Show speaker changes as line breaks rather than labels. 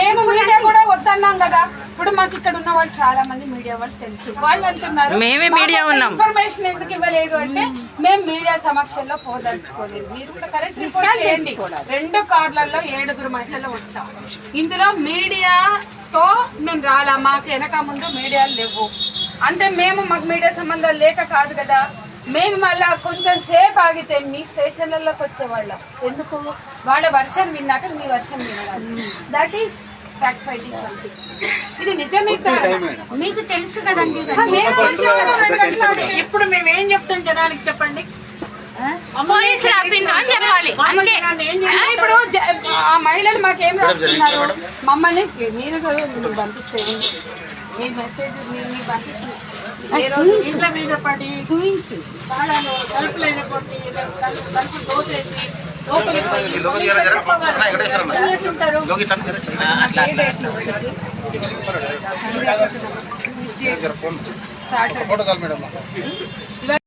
మేము మీడియా కూడా వద్దన్నాం కదా. ఇప్పుడు మాకు ఇక్కడ ఉన్న వాళ్ళు చాలా మంది మీడియా వాళ్ళు తెలుసు. వాళ్ళు అంటున్నారు
మేమే మీడియా ఉన్నాం.
ఇన్ఫర్మేషన్ ఎందుకు ఇవ్వలేదు అంటే మేము మీడియా సమక్షంలో పోదలుచుకోలేదు మీరు కూడా కరెక్ట్ రిపోర్ట్ చేయండి. రెండు కార్లలో ఏడుగురు మహిళలు వచ్చాం. ఇందులో మీడియాతో మేము రాలా మాకు వెనక ముందు మీడియాలు లేవు. అంటే మేము మాకు మీడియా సంబంధాలు లేక కాదు కదా. మేము మళ్ళా కొంచెం సేపు ఆగితే మీ స్టేషన్లలోకి వచ్చేవాళ్ళం. ఎందుకు? వాళ్ళ వర్షన్ విన్నాక మీ వర్షన్ వినడానికి దట్ ఈస్ ఫ్యాక్ట్ ఫైటింగ్ ఇది నిజమే కాదా?
మీకు తెలుసు కదండి.
ఇప్పుడు మేము ఏం చెప్తాం జనానికి చెప్పండి?
పోలీసులు అని చెప్పాలి. అంతే.
ఇప్పుడు ఆ మహిళలు మాకేం రాస్తున్నారు? మమ్మల్ని మీరు చదువు పంపిస్తే మీ మెసేజ్ మీరు పంపిస్తున్నారు
ఇంట్లో మీద పడి తలుపు
సాటర్డే.